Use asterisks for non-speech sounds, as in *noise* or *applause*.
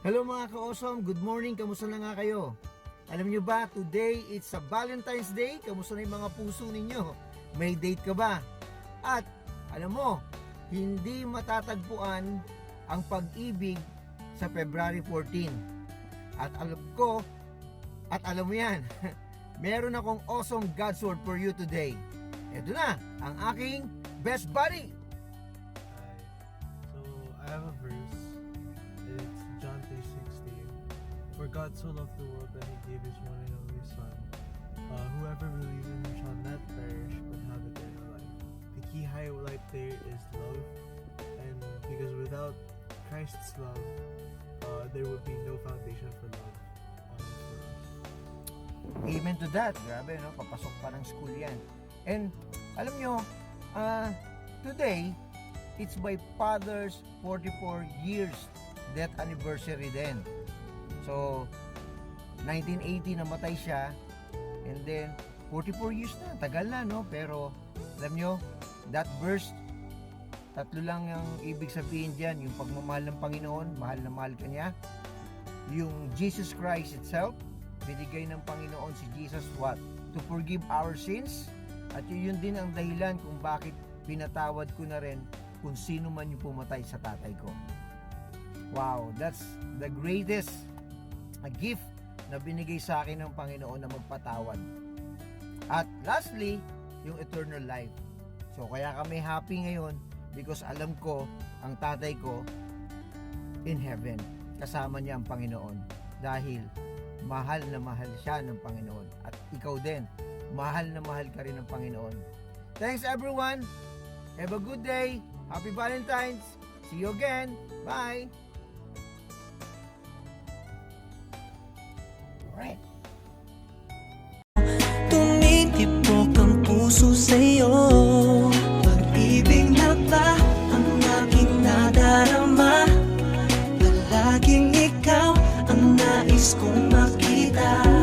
Hello mga ka-awesome, good morning, kamusta na nga kayo? Alam nyo ba, today it's a Valentine's Day, kamusta na yung mga puso ninyo? May date ka ba? At alam mo, hindi matatagpuan ang pag-ibig sa February 14. At alam ko, at alam mo yan, *laughs* meron akong awesome God's Word for you today. Ito na, ang aking best buddy. God so loved the world that He gave His one and only Son. Uh, whoever believes in Him shall not perish but have eternal life. The key highlight there is love, and because without Christ's love, uh, there would be no foundation for love. Amen to that. Grabe, no? Papasok pa ng school yan. And, alam nyo, ah, today, it's my father's 44 years death anniversary din. So, 1980 namatay siya. And then, 44 years na. Tagal na, no? Pero, alam nyo, that verse, tatlo lang ang ibig sabihin dyan. Yung pagmamahal ng Panginoon, mahal na mahal ka niya. Yung Jesus Christ itself, binigay ng Panginoon si Jesus what? To forgive our sins. At yun din ang dahilan kung bakit pinatawad ko na rin kung sino man yung pumatay sa tatay ko. Wow, that's the greatest a gift na binigay sa akin ng Panginoon na magpatawad. At lastly, yung eternal life. So kaya kami happy ngayon because alam ko ang tatay ko in heaven. Kasama niya ang Panginoon dahil mahal na mahal siya ng Panginoon. At ikaw din, mahal na mahal ka rin ng Panginoon. Thanks everyone. Have a good day. Happy Valentine's. See you again. Bye. Puso sa'yo Pag-ibig na ba ang aking nadarama? Palaging ikaw ang nais kong makita